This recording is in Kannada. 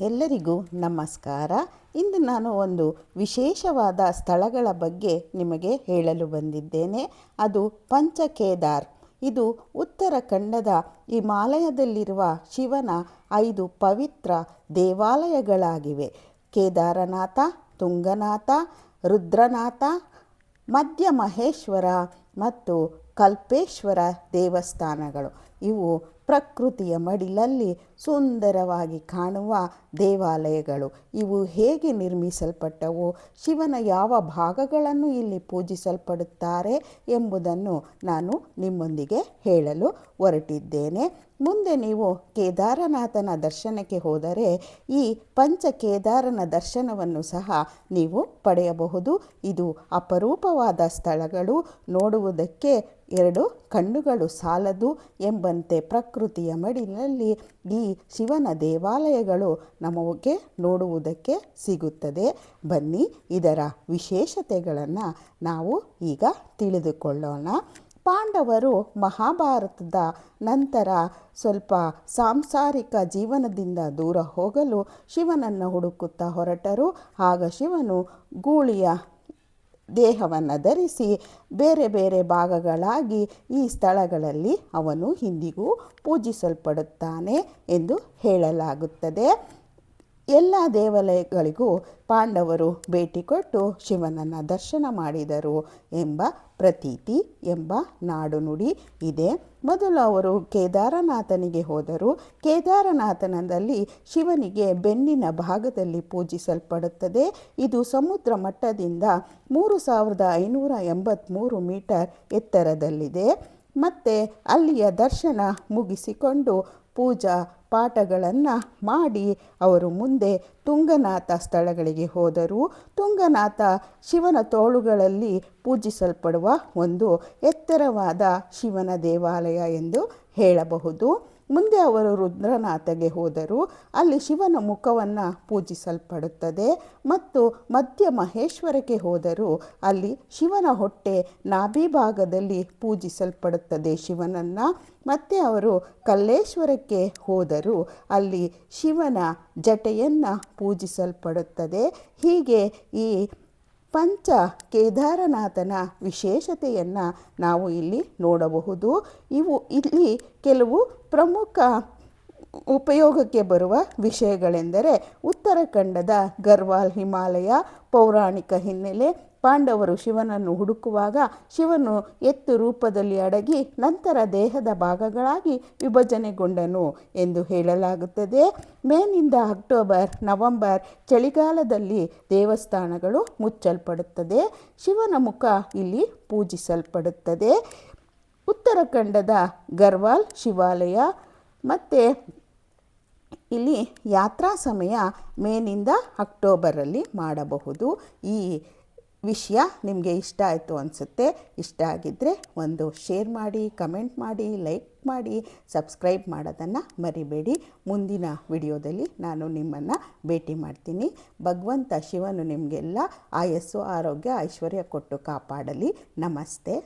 ಎಲ್ಲರಿಗೂ ನಮಸ್ಕಾರ. ಇಂದು ನಾನು ಒಂದು ವಿಶೇಷವಾದ ಸ್ಥಳಗಳ ಬಗ್ಗೆ ನಿಮಗೆ ಹೇಳಲು ಬಂದಿದ್ದೇನೆ. ಅದು ಪಂಚಕೇದಾರ್. ಇದು ಉತ್ತರಾಖಂಡದ ಹಿಮಾಲಯದಲ್ಲಿರುವ ಶಿವನ ಐದು ಪವಿತ್ರ ದೇವಾಲಯಗಳಾಗಿವೆ. ಕೇದಾರನಾಥ, ತುಂಗನಾಥ, ರುದ್ರನಾಥ, ಮಧ್ಯ ಮಹೇಶ್ವರ ಮತ್ತು ಕಲ್ಪೇಶ್ವರ ದೇವಸ್ಥಾನಗಳು. ಇವು ಪ್ರಕೃತಿಯ ಮಡಿಲಲ್ಲಿ ಸುಂದರವಾಗಿ ಕಾಣುವ ದೇವಾಲಯಗಳು. ಇವು ಹೇಗೆ ನಿರ್ಮಿಸಲ್ಪಟ್ಟವು, ಶಿವನ ಯಾವ ಭಾಗಗಳನ್ನು ಇಲ್ಲಿ ಪೂಜಿಸಲ್ಪಡುತ್ತಾರೆ ಎಂಬುದನ್ನು ನಾನು ನಿಮ್ಮೊಂದಿಗೆ ಹೇಳಲು ಹೊರಟಿದ್ದೇನೆ. ಮುಂದೆ ನೀವು ಕೇದಾರನಾಥನ ದರ್ಶನಕ್ಕೆ ಹೋದರೆ, ಈ ಪಂಚ ಕೇದಾರನ ದರ್ಶನವನ್ನು ಸಹ ನೀವು ಪಡೆಯಬಹುದು. ಇದು ಅಪರೂಪವಾದ ಸ್ಥಳಗಳು. ನೋಡುವುದಕ್ಕೆ ಎರಡು ಕಣ್ಣುಗಳು ಸಾಲದು ಎಂಬಂತೆ ಪ್ರಕೃತಿಯ ಮಡಿಲಲ್ಲಿ ಈ ಶಿವನ ದೇವಾಲಯಗಳು ನಮಗೆ ನೋಡುವುದಕ್ಕೆ ಸಿಗುತ್ತದೆ. ಬನ್ನಿ, ಇದರ ವಿಶೇಷತೆಗಳನ್ನು ನಾವು ಈಗ ತಿಳಿದುಕೊಳ್ಳೋಣ. ಪಾಂಡವರು ಮಹಾಭಾರತದ ನಂತರ ಸ್ವಲ್ಪ ಸಾಂಸಾರಿಕ ಜೀವನದಿಂದ ದೂರ ಹೋಗಲು ಶಿವನನ್ನು ಹುಡುಕುತ್ತಾ ಹೊರಟರು. ಆಗ ಶಿವನು ಗೂಳಿಯ ದೇಹವನ್ನು ಧರಿಸಿ ಬೇರೆ ಬೇರೆ ಭಾಗಗಳಾಗಿ ಈ ಸ್ಥಳಗಳಲ್ಲಿ ಅವನು ಇಂದಿಗೂ ಪೂಜಿಸಲ್ಪಡುತ್ತಾನೆ ಎಂದು ಹೇಳಲಾಗುತ್ತದೆ. ಎಲ್ಲ ದೇವಾಲಯಗಳಿಗೂ ಪಾಂಡವರು ಭೇಟಿ ಕೊಟ್ಟು ಶಿವನನ್ನು ದರ್ಶನ ಮಾಡಿದರು ಎಂಬ ಪ್ರತೀತಿ, ಎಂಬ ನಾಡುನುಡಿ ಇದೆ. ಮೊದಲು ಅವರು ಕೇದಾರನಾಥನಿಗೆ ಹೋದರು. ಕೇದಾರನಾಥನದಲ್ಲಿ ಶಿವನಿಗೆ ಬೆನ್ನಿನ ಭಾಗದಲ್ಲಿ ಪೂಜಿಸಲ್ಪಡುತ್ತದೆ. ಇದು ಸಮುದ್ರ ಮಟ್ಟದಿಂದ ಮೂರು ಸಾವಿರದ ಐನೂರ ಎಂಬತ್ತ್ಮೂರು ಮೀಟರ್ ಎತ್ತರದಲ್ಲಿದೆ. ಮತ್ತು ಅಲ್ಲಿಯ ದರ್ಶನ ಮುಗಿಸಿಕೊಂಡು ಪೂಜಾ ಪಾಠಗಳನ್ನು ಮಾಡಿ ಅವರು ಮುಂದೆ ತುಂಗನಾಥ ಸ್ಥಳಗಳಿಗೆ ಹೋದರು. ತುಂಗನಾಥ ಶಿವನ ತೋಳುಗಳಲ್ಲಿ ಪೂಜಿಸಲ್ಪಡುವ ಒಂದು ಎತ್ತರವಾದ ಶಿವನ ದೇವಾಲಯ ಎಂದು ಹೇಳಬಹುದು. ಮುಂದೆ ಅವರು ರುದ್ರನಾಥಗೆ ಹೋದರು. ಅಲ್ಲಿ ಶಿವನ ಮುಖವನ್ನು ಪೂಜಿಸಲ್ಪಡುತ್ತದೆ. ಮತ್ತು ಮಧ್ಯ ಮಹೇಶ್ವರಕ್ಕೆ ಹೋದರು. ಅಲ್ಲಿ ಶಿವನ ಹೊಟ್ಟೆ ನಾಭಿ ಭಾಗದಲ್ಲಿ ಪೂಜಿಸಲ್ಪಡುತ್ತದೆ ಶಿವನನ್ನು. ಮತ್ತೆ ಅವರು ಕಲ್ಲೇಶ್ವರಕ್ಕೆ ಹೋದರು. ಅಲ್ಲಿ ಶಿವನ ಜಟೆಯನ್ನು ಪೂಜಿಸಲ್ಪಡುತ್ತದೆ. ಹೀಗೆ ಈ ಪಂಚ ಕೇದಾರನಾಥನ ವಿಶೇಷತೆಯನ್ನು ನಾವು ಇಲ್ಲಿ ನೋಡಬಹುದು. ಇವು ಇಲ್ಲಿ ಕೆಲವು ಪ್ರಮುಖ ಉಪಯೋಗಕ್ಕೆ ಬರುವ ವಿಷಯಗಳೆಂದರೆ ಉತ್ತರಾಖಂಡದ ಗರ್ವಾಲ್ ಹಿಮಾಲಯ, ಪೌರಾಣಿಕ ಹಿನ್ನೆಲೆ ಪಾಂಡವರು ಶಿವನನ್ನು ಹುಡುಕುವಾಗ ಶಿವನು ಎತ್ತು ರೂಪದಲ್ಲಿ ಅಡಗಿ ನಂತರ ದೇಹದ ಭಾಗಗಳಾಗಿ ವಿಭಜನೆಗೊಂಡನು ಎಂದು ಹೇಳಲಾಗುತ್ತದೆ. ಮೇನಿಂದ ಅಕ್ಟೋಬರ್, ನವೆಂಬರ್ ಚಳಿಗಾಲದಲ್ಲಿ ದೇವಸ್ಥಾನಗಳು ಮುಚ್ಚಲ್ಪಡುತ್ತದೆ. ಶಿವನ ಮುಖ ಇಲ್ಲಿ ಪೂಜಿಸಲ್ಪಡುತ್ತದೆ. ಉತ್ತರಾಖಂಡದ ಗರ್ವಾಲ್ ಶಿವಾಲಯ ಮತ್ತು ಇಲ್ಲಿ ಯಾತ್ರಾ ಸಮಯ ಮೇನಿಂದ ಅಕ್ಟೋಬರಲ್ಲಿ ಮಾಡಬಹುದು. ಈ ವಿಷಯ ನಿಮಗೆ ಇಷ್ಟ ಆಯಿತು ಅನಿಸುತ್ತೆ, ಇಷ್ಟ ಆಗಿದ್ದರೆ ಒಂದು ಶೇರ್ ಮಾಡಿ, ಕಮೆಂಟ್ ಮಾಡಿ, ಲೈಕ್ ಮಾಡಿ, ಸಬ್ಸ್ಕ್ರೈಬ್ ಮಾಡೋದನ್ನು ಮರಿಬೇಡಿ. ಮುಂದಿನ ವಿಡಿಯೋದಲ್ಲಿ ನಾನು ನಿಮ್ಮನ್ನು ಭೇಟಿ ಮಾಡ್ತೀನಿ. ಭಗವಂತ ಶಿವನು ನಿಮಗೆಲ್ಲ ಆಯಸ್ಸು, ಆರೋಗ್ಯ, ಐಶ್ವರ್ಯ ಕೊಟ್ಟು ಕಾಪಾಡಲಿ. ನಮಸ್ತೆ.